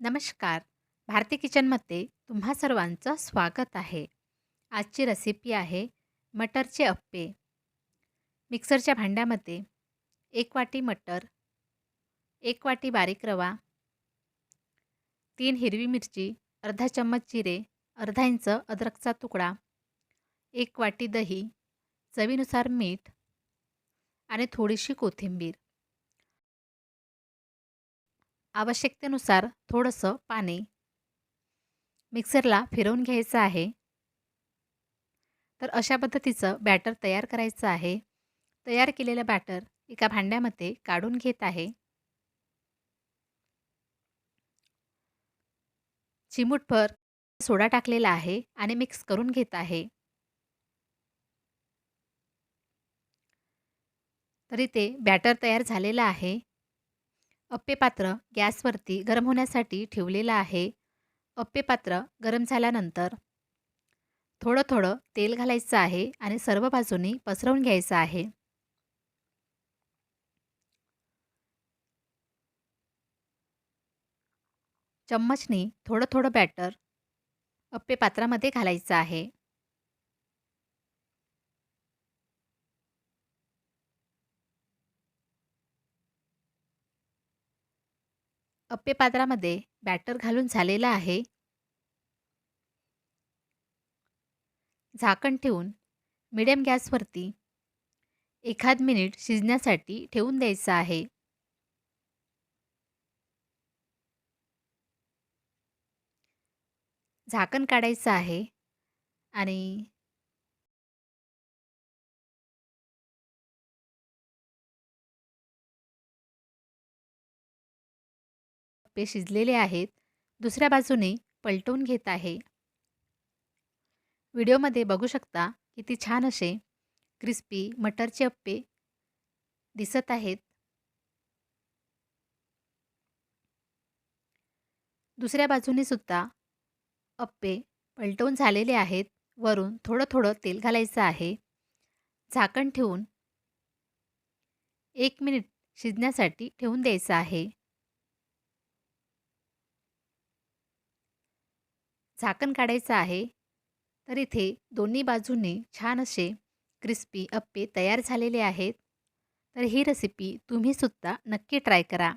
नमस्कार. भारती किचनमध्ये तुम्हा सर्वांचं स्वागत आहे. आजची रेसिपी आहे मटरचे अप्पे. मिक्सरच्या भांड्यामध्ये एक वाटी मटर एक वाटी बारीक रवा तीन हिरवी मिरची अर्धा चम्मच जिरे अर्धा इंच अद्रकचा तुकडा एक वाटी दही चवीनुसार मीठ आणि थोडीशी कोथिंबीर. आवश्यकतेनुसार थोडंसं पाणी मिक्सरला फिरवून घ्यायचं आहे. तर अशा पद्धतीचं बॅटर तयार करायचं आहे. तयार केलेलं बॅटर एका भांड्यामध्ये काढून घेत आहे. चिमूटभर सोडा टाकलेला आहे आणि मिक्स करून घेत आहे. तरी ते बॅटर तयार झालेलं आहे. अप्पे पात्र गॅसवरती गरम होण्यासाठी ठेवलेलं आहे. अप्पे पात्र गरम झाल्यानंतर थोडं थोडं तेल घालायचं आहे आणि सर्व बाजूनी पसरवून घ्यायचं आहे. चम्मचनी थोडं थोडं बॅटर अप्पे पात्रामध्ये घालायचं आहे. अप्पे पात्रामध्ये बॅटर घालून झालेलं आहे. झाकण ठेवून मिडियम गॅसवरती एखाद मिनिट शिजण्यासाठी ठेवून द्यायचं आहे. झाकण काढायचं आहे आणि कप्पे शिजलेले आहेत. दुसऱ्या बाजूने पलटवून घेत आहे. व्हिडिओमध्ये बघू शकता किती छान असे क्रिस्पी मटरचे अप्पे दिसत आहेत. दुसऱ्या बाजूने सुद्धा अप्पे पलटवून झालेले आहेत. वरून थोडं थोडं तेल घालायचं आहे. झाकण ठेवून एक मिनिट शिजण्यासाठी ठेवून द्यायचं आहे. झाकण काढायचं आहे. तर इथे दोन्ही बाजूंनी छान असे क्रिस्पी अप्पे तयार झालेले आहेत. तर ही रेसिपी तुम्हीसुद्धा नक्की ट्राय करा.